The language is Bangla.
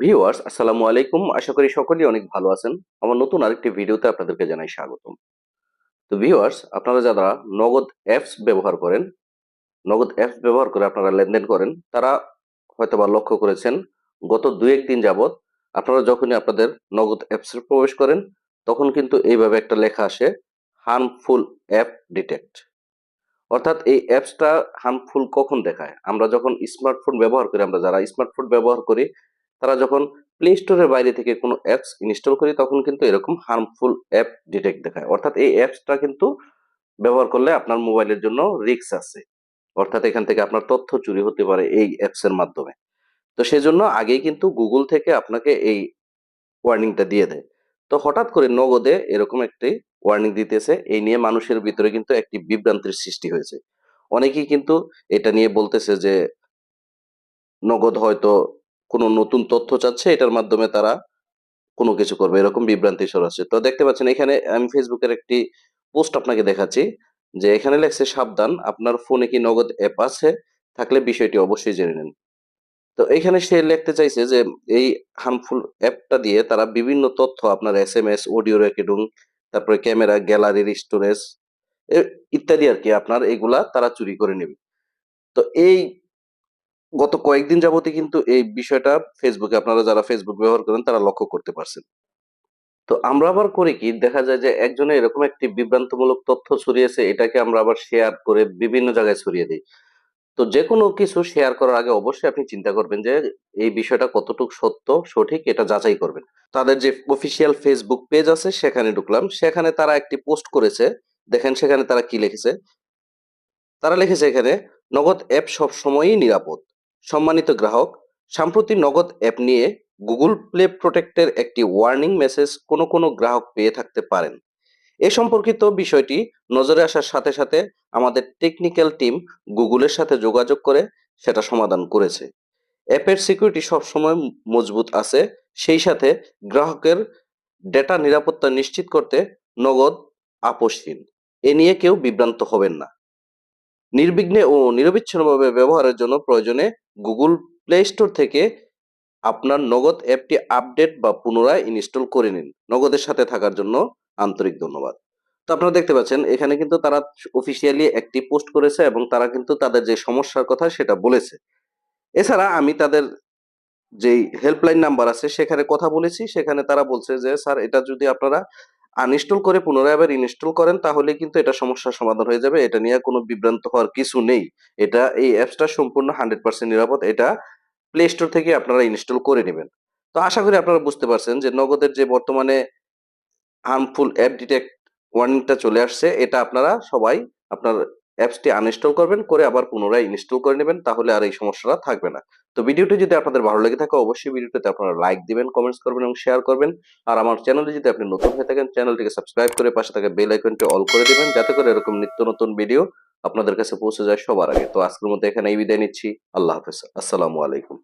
ভিউয়ার্স আসসালামু আলাইকুম। আশা করি সকলেই অনেক ভালো আছেন। আমার নতুন আরেকটি ভিডিওতে আপনাদেরকে জানাই স্বাগতম। তো ভিউয়ার্স আপনারা যারা নগদ অ্যাপস ব্যবহার করেন, নগদ অ্যাপস ব্যবহার করে আপনারা লেনদেন করেন, তারা হয়তো বা লক্ষ্য করেছেন, গত দু একদিন যাবত আপনারা যখনই আপনাদের নগদ অ্যাপসে প্রবেশ করেন, তখন কিন্তু এইভাবে একটা লেখা আসে হার্মফুল অ্যাপ ডিটেক্ট অর্থাৎ এই অ্যাপসটা হার্মফুল কখন দেখায়? আমরা যখন স্মার্টফোন ব্যবহার করি, আমরা যারা স্মার্টফোন ব্যবহার করি তারা যখন প্লে স্টোরের বাইরে থেকে কোনো অ্যাপস ইনস্টল করি, তখন কিন্তু এরকম হার্মফুল অ্যাপ ডিটেক্ট দেখায়। অর্থাৎ এই অ্যাপসটা কিন্তু ব্যবহার করলে আপনার মোবাইলের জন্য রিস্ক আছে। অর্থাৎ এখান থেকে আপনার তথ্য চুরি হতে পারে এই অ্যাপসের মাধ্যমে। তো সেজন্য আগেই কিন্তু গুগল থেকে আপনাকে এই ওয়ার্নিংটা দিয়ে দেয়। তো হঠাৎ করে নগদে এরকম একটি ওয়ার্নিং দিতেছে। এই নিয়ে মানুষের ভিতরে কিন্তু একটি বিভ্রান্তির সৃষ্টি হয়েছে। অনেকেই কিন্তু এটা নিয়ে বলতেছে যে, নগদ হয়তো কোনো নতুন তথ্য চাচ্ছে, এটার মাধ্যমে তারা কোনো কিছু করবে। এরকম বিভ্রান্তি ছড়াচ্ছে তো দেখতে পাচ্ছেন, এখানে আমি ফেসবুকের একটি পোস্ট আপনাকে দেখাচ্ছি, যে এখানে লেখছে, সাবধান, আপনার ফোনে কি নগদ অ্যাপ আছে? থাকলে বিষয়টি অবশ্যই জেনে নিন। তো এখানে সে লিখতে চাইছে যে, এই হার্মফুল অ্যাপটা দিয়ে তারা বিভিন্ন তথ্য, আপনার S M S audio recording তারপরে ক্যামেরা গ্যালারির স্টোরেজ ইত্যাদি আর কি, আপনার এগুলা তারা চুরি করে নেবে। তো এই গত কয়েকদিন যাবতই কিন্তু এই বিষয়টা ফেসবুকে আপনারা যারা ফেসবুক ব্যবহার করেন, তারা লক্ষ্য করতে পারছেন। তো আমরা আবার করি কি, দেখা যায় যে একজনে এরকম একটি বিভ্রান্তমূলক তথ্য ছড়িয়েছে, এটাকে আমরা আবার শেয়ার করে বিভিন্ন জায়গায় ছড়িয়ে দিই। তো যে কোনো কিছু শেয়ার করার আগে অবশ্যই আপনি চিন্তা করবেন যে এই বিষয়টা কতটুকু সত্য, সঠিক, এটা যাচাই করবেন। তাদের যে অফিসিয়াল ফেসবুক পেজ আছে, সেখানে ঢুকলাম। সেখানে তারা একটি পোস্ট করেছে। দেখেন সেখানে তারা কি লিখেছে? তারা লিখেছে এখানে, নগদ অ্যাপ সব সময়ই নিরাপদ। সম্মানিত গ্রাহক, সাম্প্রতি নগদ অ্যাপ নিয়ে গুগল প্লে প্রোটেক্টের একটি ওয়ার্নিং মেসেজ কোনো কোনো গ্রাহক পেয়ে থাকতে পারেন। এ সম্পর্কিত বিষয়টি নজরে আসার সাথে সাথে আমাদের টেকনিক্যাল টিম গুগলের সাথে যোগাযোগ করে সেটা সমাধান করেছে। অ্যাপের সিকিউরিটি সবসময় মজবুত আছে, সেই সাথে গ্রাহকের ডেটা নিরাপত্তা নিশ্চিত করতে নগদ আপোষহীন। এ নিয়ে কেউ বিভ্রান্ত হবেন না। নির্বিঘ্নে ও নিরবিচ্ছিন্নভাবে ব্যবহারের জন্য প্রয়োজনে গুগল প্লে স্টোর থেকে আপনার নগদ অ্যাপটি আপডেট বা পুনরায় ইনস্টল করে নিন। নগদের সাথে থাকার জন্য আন্তরিক ধন্যবাদ। তো আপনারা দেখতে পাচ্ছেন, এখানে কিন্তু তারা অফিসিয়ালি একটি পোস্ট করেছে এবং তারা কিন্তু তাদের যে সমস্যার কথা সেটা বলেছে। এছাড়া আমি তাদের যেই হেল্পলাইন নাম্বার আছে সেখানে কথা বলেছি। সেখানে তারা বলছে যে, স্যার, এটা যদি আপনারা আনইনস্টল করে পুনরায় আবার ইনস্টল করেন তাহলে কিন্তু এটা সমস্যার সমাধান হয়ে যাবে। এটা নিয়ে কোনো বিভ্রান্ত হওয়ার কিছু নেই। এটা, এই অ্যাপসটা সম্পূর্ণ হান্ড্রেড পার্সেন্ট নিরাপদ। এটা প্লে স্টোর থেকে আপনারা ইনস্টল করে নেবেন। তো আশা করি আপনারা বুঝতে পারছেন যে নগদের যে বর্তমানে হার্মফুল অ্যাপ ডিটেক্ট ওয়ার্নিংটা চলে আসছে, এটা আপনারা সবাই আপনার অ্যাপসটি আনইনস্টল করবেন, করে আবার পুনরায় ইনস্টল করে নেবেন, তাহলে আর এই সমস্যাটা থাকবে না। তো ভিডিওটি যদি আপনাদের ভালো লেগে থাকে, অবশ্যই ভিডিওটিতে আপনারা লাইক দিবেন কমেন্টস করবেন এবং শেয়ার করবেন। আর আমার চ্যানেলে যদি আপনি নতুন হয়ে থাকেন চ্যানেলটিকে সাবস্ক্রাইব করে পাশে থাকা বেল আইকনটি অল করে দিবেন, যাতে করে এরকম নিত্য নতুন ভিডিও আপনাদের কাছে পৌঁছে যায় সবার আগে। তো আজকের মধ্যে এখানে এই বিদায় নিচ্ছি। আল্লাহ হাফেজ। আসসালামু আলাইকুম।